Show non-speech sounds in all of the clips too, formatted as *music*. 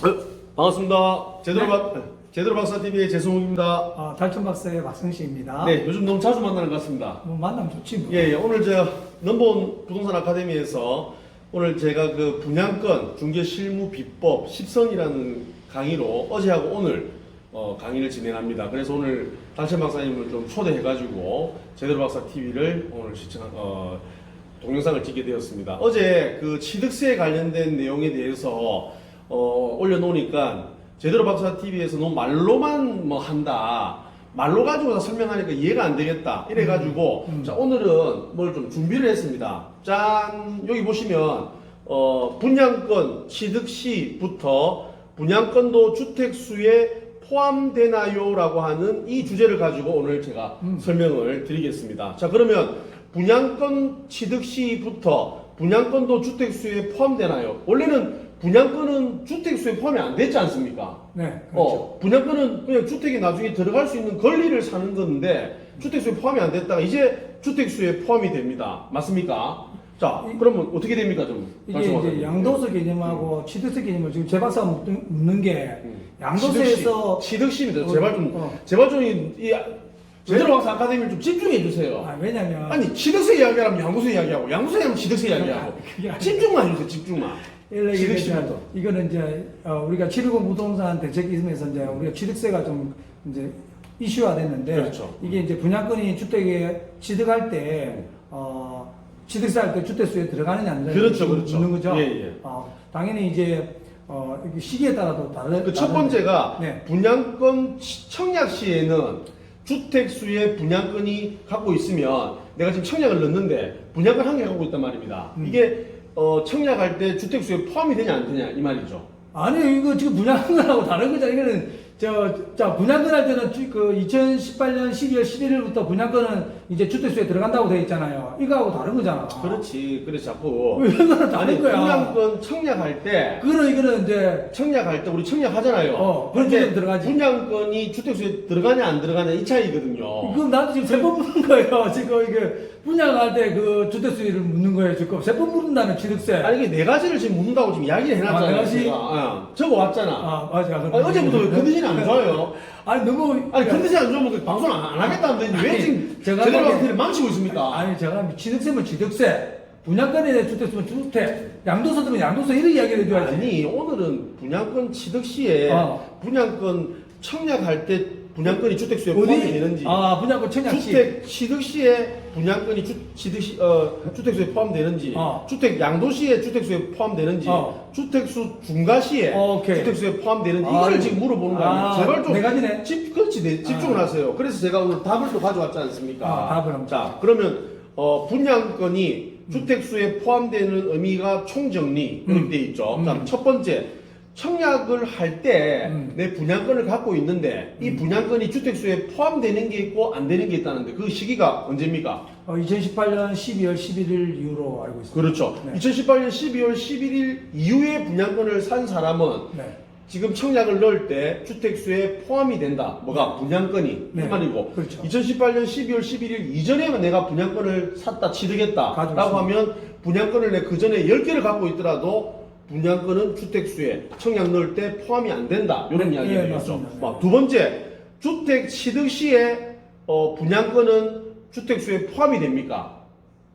어, 반갑습니다. 제대로 네. 박 제대로 박사 TV의 재성욱입니다. 아, 달천 박사의 박승식입니다. 네, 요즘 너무 자주 만나는 것 같습니다. 뭐 만나면 좋지 뭐. 예, 예, 오늘 저 넘버원 부동산 아카데미에서 오늘 제가 그 분양권 중개 실무 비법 10선이라는 강의로 어제하고 오늘 어, 강의를 진행합니다. 그래서 오늘 달천 박사님을 좀 초대해가지고 제대로 박사 TV를 오늘 시청 어, 동영상을 찍게 되었습니다. 어제 그 취득세에 관련된 내용에 대해서 어, 올려놓으니까 제대로 박사 TV에서 너무 말로만 뭐 한다. 말로 가지고 다 설명하니까 이해가 안 되겠다. 이래가지고 음, 음. 자 오늘은 뭘 좀 준비를 했습니다. 짠 여기 보시면 어, 분양권 취득 시부터 분양권도 주택 수에 포함되나요라고 하는 이 주제를 가지고 오늘 제가 음. 설명을 드리겠습니다. 자 그러면 분양권 취득 시부터 분양권도 주택 수에 포함되나요? 원래는 분양권은 주택 수에 포함이 안 됐지 않습니까? 네, 그렇죠. 어, 분양권은 그냥 주택이 나중에 들어갈 수 있는 권리를 사는 건데 주택 수에 포함이 안 됐다가 이제 주택 수에 포함이 됩니다. 맞습니까? 자, 이- 그러면 어떻게 됩니까, 좀? 이게 말씀하세요. 이제 양도세 개념하고 취득세 개념을 지금 제 박사가 묻는, 게 음. 양도세에서 취득시, 취득시입니다. 어, 제발 좀, 어. 제발 좀, 이, 이 제대로 박사 아카데미를 좀 집중해 주세요. 아, 왜냐면 아니, 취득세 이야기하면 양도세 이야기하고, 양도세 하면 취득세 이야기하고. *laughs* 그게 아니라- 집중만 해주세요, 집중만. 취득시부터. 이제 이거는 이제 어, 우리가 720 부동산 대책이 있으면서 이제 우리가 취득세가 좀 이제 이슈화 됐는데 그렇죠. 이게 이제 분양권이 주택에 취득할 때 어, 취득세 할때 주택수에 들어가느냐 안 들어가느냐 그렇죠, 그렇죠. 묻는 거죠. 예, 예. 어, 당연히 이제 어, 이게 시기에 따라도 다른 그 첫 번째가 네. 분양권 시- 청약 시에는 주택 수의 분양권이 갖고 있으면 내가 지금 청약을 넣는데 분양권 한 개 갖고 있단 말입니다. 음. 이게 어, 청약할 때 주택수에 포함이 되냐 안 되냐 이 말이죠. 아니 이거 지금 분양권하고 다른 거잖아. 이거는 저 자 분양권 할 때는 주- 그 2018년 12월 11일부터 분양권은 이제 주택수에 들어간다고 돼 있잖아요. 이거하고 다른 거잖아. 그렇지. 그래서 자꾸 이거는 다른 아니 거야. 분양권 청약할 때 그거는 이거는 이제 청약할 때 우리 청약하잖아요. 어, 그런 근데 게 들어가지. 분양권이 주택수에 들어가냐 안 들어가냐 이 차이거든요. 그럼 나도 지금 세 번 묻는 거예요. *laughs* 지금 이게 분양할 때 그 주택수를 묻는 거예요. 지금 세 번 묻는다면 취득세. 아니 이게 네 가지를 지금 묻는다고 지금 이야기를 아, 해놨잖아요. 네 가지? 제가. 어, 적어 왔잖아. 아 맞아. 아니, 어제부터 왜 컨디션이 안 좋아요? 아니 너무 아니 컨디션 안 좋으면 그 방송 안, 안 하겠다는데 왜 아니, 지금 제가 제대로 박사를 망치고 있습니까? 아니 제가 취득세면 취득세, 분양권에 대한 주택수면 주택, 양도세 들면 양도세 이런 이야기를 해줘야지. 아니 오늘은 분양권 취득 시에 어. 분양권 청약할 때 분양권이 주택수에 포함이 되는지 아 분양권 청약시. 주택 취득 시에 분양권이 주, 취득 시, 어, 주택수에 포함되는지 어. 주택 양도 시에 주택수에 포함되는지 어. 주택수 중과 시에 어, 오케이. 주택수에 포함되는지 아, 이거를 이거- 지금 물어보는 거 아니에요? 아, 제발 좀 네 가지네. 집, 그렇지 네, 집중을 아. 하세요. 그래서 제가 오늘 답을 또 가져왔지 않습니까? 아, 답을 한번. 자 그러면 어, 분양권이 주택수에 포함되는 의미가 총정리 이렇게 음. 돼 있죠. 음. 자, 첫 번째 청약을 할때 음. 내 분양권을 갖고 있는데 이 분양권이 주택수에 포함되는 게 있고 안 되는 게 있다는데 그 시기가 언제입니까? 어, 2018년 12월 11일 이후로 알고 있습니다. 그렇죠. 네. 2018년 12월 11일 이후에 분양권을 산 사람은 네. 지금 청약을 넣을 때 주택수에 포함이 된다. 뭐가 분양권이 네. 이 말이고 그렇죠. 2018년 12월 11일 이전에만 내가 분양권을 샀다 치르겠다 가지고 라고 있습니다. 하면 분양권을 내 그 전에 10개를 갖고 있더라도 분양권은 주택수에 청약 넣을 때 포함이 안 된다. 이런 네, 이야기 예, 되겠죠. 맞습니다. 네. 뭐, 두 번째, 주택 취득 시에 어, 분양권은 주택수에 포함이 됩니까?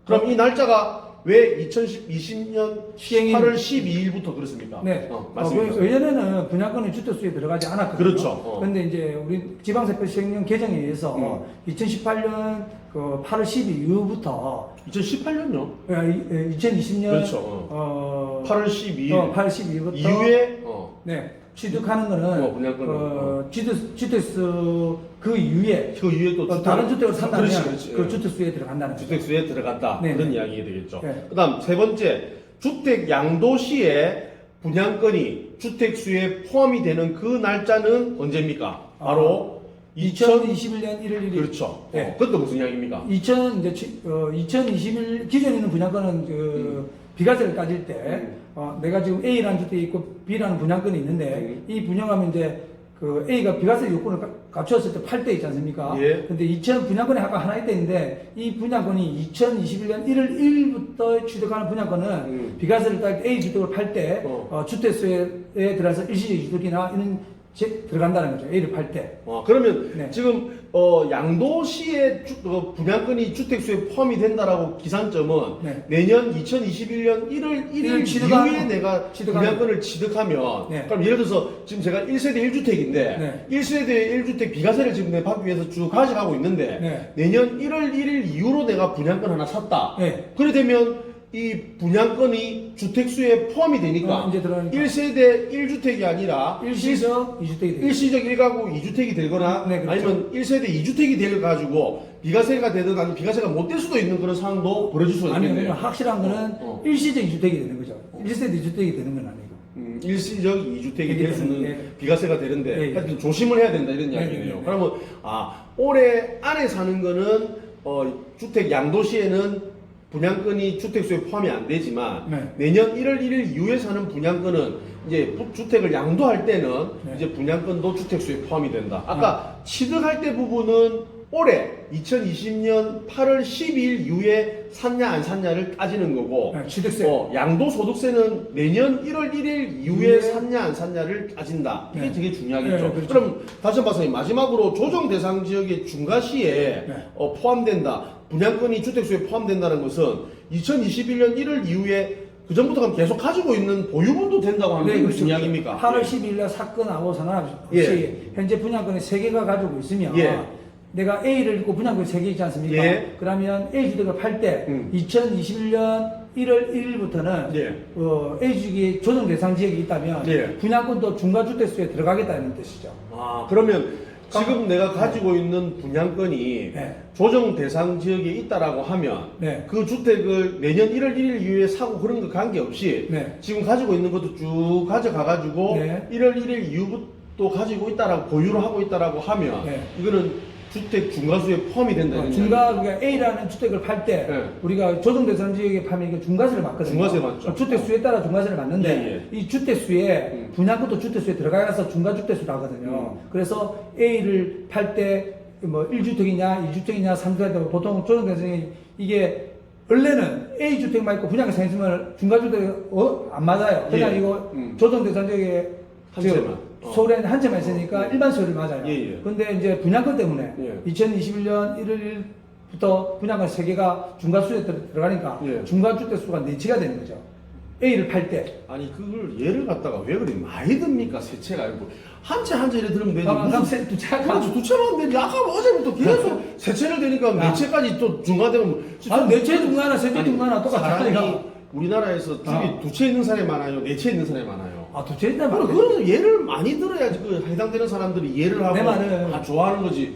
그럼 이 날짜가 왜 2020년 시행일. 8월 12일부터 그렇습니까? 네. 어, 어, 말씀해 그 주세요. 예전에는 분양권이 주택수에 들어가지 않았거든요. 그렇죠. 어. 근데 이제 우리 지방세법 시행령 개정에 의해서 음. 2018년 그 8월 12일 이후부터 2018년요? 2020년 그렇죠. 어, 8월 12일 어, 8월 12일부터 이후에 어, 네 취득하는 거는 어, 분양권은, 어, 주택, 주택수 그 이후에 그 이후에 또 어, 다른 주택을 산다면 그렇지, 그렇지. 그 예. 주택수에 들어간다는 거죠. 주택수에 들어갔다 네, 그런 네. 이야기가 되겠죠. 네. 그다음 세 번째 주택 양도 시에 분양권이 주택수에 포함이 되는 그 날짜는 언제입니까? 바로 2000 2021년 1월 1일 그렇죠. 네. 어, 그것도 무슨 이야기입니까? 2000 이제 치- 어, 2021 기존에 있는 분양권은 그 비과세를 따질 때 음. 어, 내가 지금 A라는 주택이 있고 B라는 분양권이 있는데 음. 이 분양하면 이제 그그 A가 비과세 요건을 가- 갖추었을 때 팔 때 있지 않습니까? 예. 근데 2000 분양권이 아까 하나 있다는데 이 분양권이 2021년 1월 1일부터 취득하는 분양권은 음. 비과세를 딸 때 A 주택을 팔때 어. 어, 주택수에 들어서 일시적 이주택이나 이런 제- 들어간다는 거죠. A를 팔 때. 어, 그러면 네. 지금 어, 양도시의 주, 어, 분양권이 주택수에 포함이 된다라고 기산점은 네. 내년 2021년 1월 1일 일을 취득하는 이후에 내가 취득하는 분양권을 취득하면 네. 그럼 예를 들어서 지금 제가 1세대 1주택인데 네. 1세대 1주택 비과세를 지금 내가 받기 위해서 쭉 가져가고 있는데 네. 내년 1월 1일 이후로 내가 분양권 하나 샀다. 네. 그래 되면 이 분양권이 주택수에 포함이 되니까 어, 이제 들어가니까. 1세대 1주택이 아니라 일시적 이주택이 되죠. 일시적 1가구 2주택이 되거나 네, 그렇죠. 아니면 1세대 2주택이 되가지고 비과세가 되든 아니면 비과세가 못 될 수도 있는 그런 상황도 벌어질 수가 아니, 있겠네요. 그러니까 확실한 거는 어, 어. 일시적 이주택이 되는 거죠. 1세대 이주택이 되는 건 아니고. 음, 일시적 2주택이 되게 될 수는 되는데. 비과세가 되는데 예, 예. 하여튼 조심을 해야 된다 이런 네, 이야기네요. 네, 네. 그러면 아 올해 안에 사는 거는 어, 주택 양도시에는 분양권이 주택수에 포함이 안 되지만 네. 내년 1월 1일 이후에 사는 분양권은 이제 부- 주택을 양도할 때는 네. 이제 분양권도 주택수에 포함이 된다. 아까 취득할 때 부분은 올해 2020년 8월 12일 이후에 샀냐 안 샀냐를 따지는 거고 네, 취득세. 어, 양도소득세는 내년 1월 1일 이후에 이후에 샀냐 안 샀냐를 따진다. 이게 네. 되게 중요하겠죠. 네, 그렇죠. 그럼 다시 박사님 마지막으로 조정 대상 지역의 중과시에 네. 어, 포함된다. 분양권이 주택수에 포함된다는 것은 2021년 1월 이후에 그 전부터 계속 가지고 있는 보유분도 된다고 하는 게 그렇죠. 무슨 이야기입니까? 8월 예. 10일 날 사건하고 상관없이 예. 현재 분양권이 3개가 가지고 있으면 예. 내가 A를 읽고 분양권이 3개 있지 않습니까? 예. 그러면 A 주택을 팔때 음. 2021년 1월 1일부터는 예. 어, A 주택이 조정 대상 지역이 있다면 예. 분양권도 중과주택수에 들어가겠다는 뜻이죠. 아, 그러면 지금 내가 가지고 있는 분양권이 네. 조정 대상 지역에 있다라고 하면 네. 그 주택을 내년 1월 1일 이후에 사고 그런 거 관계없이 네. 지금 가지고 있는 것도 쭉 가져가 가지고 네. 1월 1일 이후부터 가지고 있다라고 보유를 하고 있다라고 하면 네. 이거는 주택 중과수에 포함이 된다. 어, 이런 중과 우리가 A라는 주택을 팔 때 네. 우리가 조정 대상 지역에 파면 이거 중과세를 받거든요. 중과세. 어, 주택 수에 따라 중과세를 받는데 예, 이 주택 수에 음. 분양권도 주택 수에 들어가서 중과 주택 수를 하거든요. 음. 그래서 A를 팔 때 뭐 1주택이냐, 2주택이냐, 3주택이냐 보통 조정 대상이 이게 원래는 A 주택만 있고 분양가 생기면 중과 주택 어? 안 맞아요. 그냥 예. 이거 음. 조정 대상 지역에 한 채만. 어. 서울에는 한 채만 있으니까 예. 일반 서울이 맞아요. 예, 예. 근데 이제 분양권 때문에 예. 2021년 1일부터 분양권 3개가 중과수에 들- 들어가니까 예. 중과주택 수가 네치가 되는 거죠. A를 팔 때. 아니 그걸 예를 갖다가 왜 그리 많이 듭니까 세 채가 아니고 한 채 한 채를 들으면 되지 아, 그럼 세- 두 채가- 그렇지 두 채만 되지 아까 뭐 어제부터 계속 세 채를 되니까 아. 네 채까지 또 중과되면 뭐 아, 네채 중과나 세채 아니, 중과나 똑같아요. 사람이 우리나라에서 집이 아. 두 채 있는 사람이 많아요 네 채 있는 사람이 많아요 아, 있단 그럼 말이에요. 그래서 예를 많이 들어야지 그 해당되는 사람들이 이해를 하고 내 말은- 아 좋아하는 거지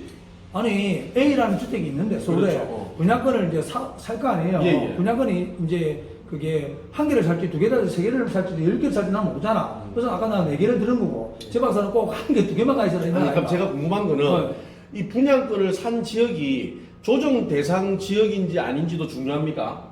아니, A라는 주택이 있는데, 서울에 그렇죠. 어. 분양권을 이제 살 거 아니에요. 예, 예. 분양권이 이제 그게 한 개를 살지, 두 개를, 세 개를 살지, 열 개를 살지 나는 모르잖아. 그래서 아까 나 네 개를 들은 거고, 제 박사는 꼭 한 개, 두 개만 가 있어야 되는 아니 거야. 그럼 제가 궁금한 거는 네. 이 분양권을 산 지역이 조정 대상 지역인지 아닌지도 중요합니까?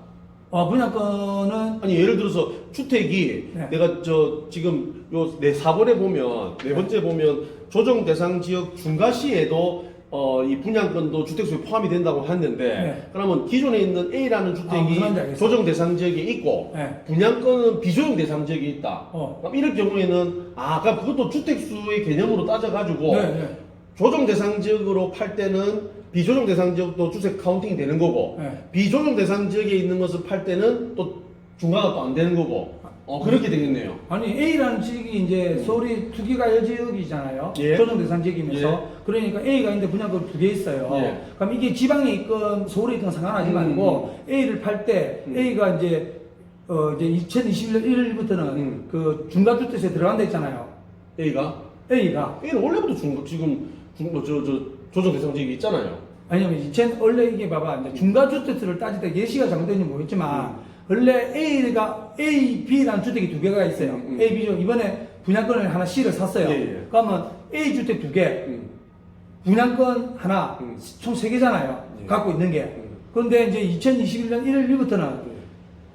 어, 분양권은 아니 예를 들어서 주택이 네. 내가 저 지금 요내 사본에 보면 네 번째 보면 조정 대상 지역 중과시에도 어 이 분양권도 주택 수에 포함이 된다고 했는데 네. 그러면 기존에 있는 A라는 아, 주택이 무슨 말인지 알겠어요. 조정 대상 지역에 있고 네. 분양권은 비조정 대상 지역에 있다. 어. 그럼 이럴 경우에는 아 그럼 그것도 주택 수의 개념으로 따져 가지고 네, 네. 조정 대상 지역으로 팔 때는 비조정 대상 지역도 주택 카운팅이 되는 거고 네. 비조정 대상 지역에 있는 것을 팔 때는 또 중과가 또 안 되는 거고 어 그렇게 되겠네요. 아니 A라는 지역이 이제 서울이 투기가열 지역이잖아요. 예. 조정 대상 지역이면서 그러니까 A가 있는데 분양권 두개 있어요. 예. 그럼 이게 지방에 있건 서울에 있건 상관하지 음, 말고 A를 팔 때 음. A가 이제 어 이제 2021년 1일부터는 음. 그 중과주택세 들어간다 했잖아요. A가 A가 A는 원래부터 중 지금 중, 뭐, 저, 저 조정 대상 지역이 있잖아요. 아니면 2000 원래 이게 봐봐 이제 중과주택수를 따질 때 예시가 잘못된지 모르겠지만 원래 A가 A, B라는 주택이 두 개가 있어요. 음, 음. A, B죠. 이번에 분양권을 하나 C를 샀어요. 예, 예. 그러면 A 주택 두 개, 음. 분양권 하나, 음. 총 세 개잖아요. 예. 갖고 있는 게. 음. 그런데 이제 2021년 1월 1일부터는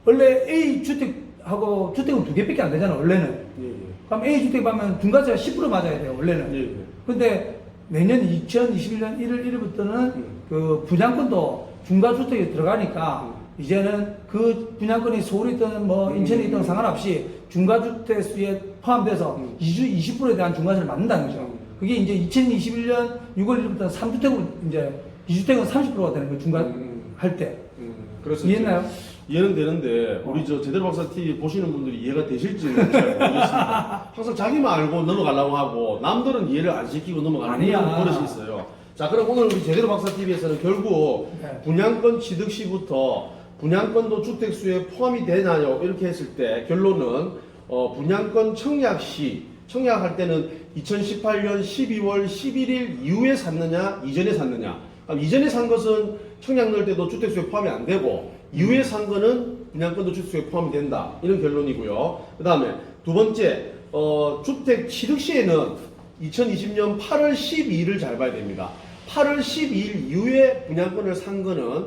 원래 A 주택하고 주택은 두 개밖에 안 되잖아, 원래는. 예, 예. 그럼 A주택 가면 중과세가 10% 맞아야 돼요, 원래는. 예, 예. 근데 내년 2021년 1월 1일부터는 음. 그 분양권도 중과주택에 들어가니까 음. 이제는 그 분양권이 서울이든 뭐 인천에 있든 상관없이 중과주택 수에 포함돼서 음. 이주 20%에 대한 중과세를 맞는다는 거죠. 음. 그게 이제 2021년 6월 1일부터 3주택으로 이제 2주택은 30%가 되는 거예요, 중과 음. 할 때. 음, 그래서 이해했나요? 이해는 되는데 우리 저 제대로 박사 TV 보시는 분들이 이해가 되실지는 잘 모르겠습니다. *laughs* 항상 자기만 알고 넘어가려고 하고 남들은 이해를 안 시키고 넘어가는 아니야. 그런 버릇이 있어요. 자, 그럼 오늘 우리 제대로 박사 TV에서는 결국 네. 분양권 취득 시부터 분양권도 주택 수에 포함이 되나요? 이렇게 했을 때 결론은 어, 분양권 청약 시 청약할 때는 2018년 12월 11일 이후에 샀느냐 이전에 샀느냐 그럼 이전에 산 것은 청약 넣을 때도 주택 수에 포함이 안 되고 이후에 산 거는 분양권도 주택수에 포함이 된다 이런 결론이고요 그 다음에 두 번째 어, 주택 취득 시에는 2020년 8월 12일을 잘 봐야 됩니다 8월 12일 이후에 분양권을 산 거는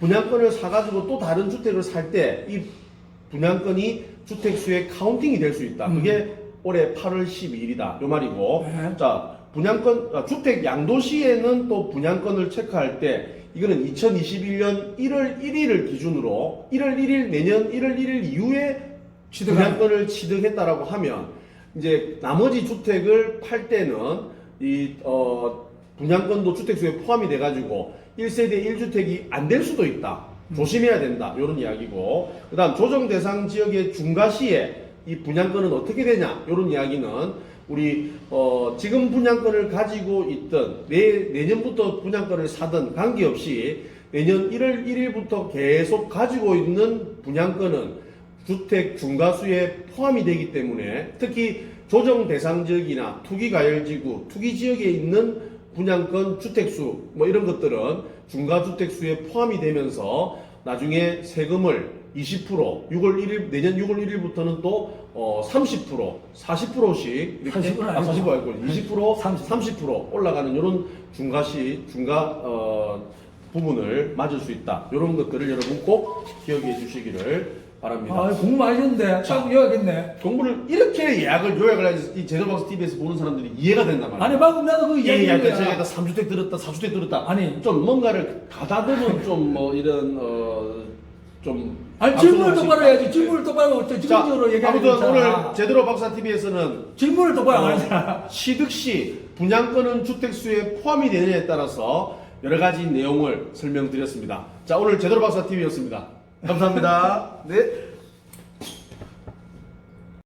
분양권을 사가지고 또 다른 주택을 살 때 이 분양권이 주택수의 카운팅이 될 수 있다. 그게 올해 8월 12일이다. 요 말이고. 네. 자, 분양권, 아, 주택 양도시에는 또 분양권을 체크할 때 이거는 2021년 1월 1일을 기준으로 1월 1일 내년 1월 1일 이후에 분양권을 취득했다라고 하면 이제 나머지 주택을 팔 때는 이 어, 분양권도 주택수에 포함이 돼가지고 1세대 1주택이 안 될 수도 있다. 조심해야 된다. 이런 이야기고. 그 다음 조정 대상 지역의 중과시에 이 분양권은 어떻게 되냐. 이런 이야기는 우리 어, 지금 분양권을 가지고 있던 내, 내년부터 분양권을 사든 관계없이 내년 1월 1일부터 계속 가지고 있는 분양권은 주택 중과수에 포함이 되기 때문에 특히 조정 대상 지역이나 투기 가열 지구, 투기 지역에 있는 분양권 주택수 뭐 이런 것들은 중과 주택수에 포함이 되면서 나중에 세금을 20% 6월 1일 내년 6월 1일부터는 또 어, 30% 40%씩 이렇게 40%는 아, 아니고. 40% 아니고 20% 30. 30% 올라가는 이런 중과시 중과 어, 부분을 맞을 수 있다. 이런 것들을 여러분 꼭 기억해 주시기를 바랍니다. 아, 공부 많이 했는데 딱 이해하겠네. 공부를 이렇게 예약을 요약을 해야지 이 제도박스 TV에서 보는 사람들이 이해가 된단 말이야. 아니 방금 나도 그 예, 이야기 예, 했 저기다 3주택 들었다, 4주택 들었다. 아니. 좀 뭔가를 가다듬은 좀 뭐 이런 어 좀 아니 질문을 똑바로 해야지. 질문을 똑바로 하고 자, 질문적으로 얘기하는 아무튼 거잖아. 오늘 제대로 박사 TV에서는 질문을 똑바로 안 하잖아. 취득 시 분양권은 주택 수에 포함이 되느냐에 따라서 여러 가지 내용을 설명드렸습니다. 자, 오늘 제대로 박사 TV였습니다. 감사합니다. *laughs* 네.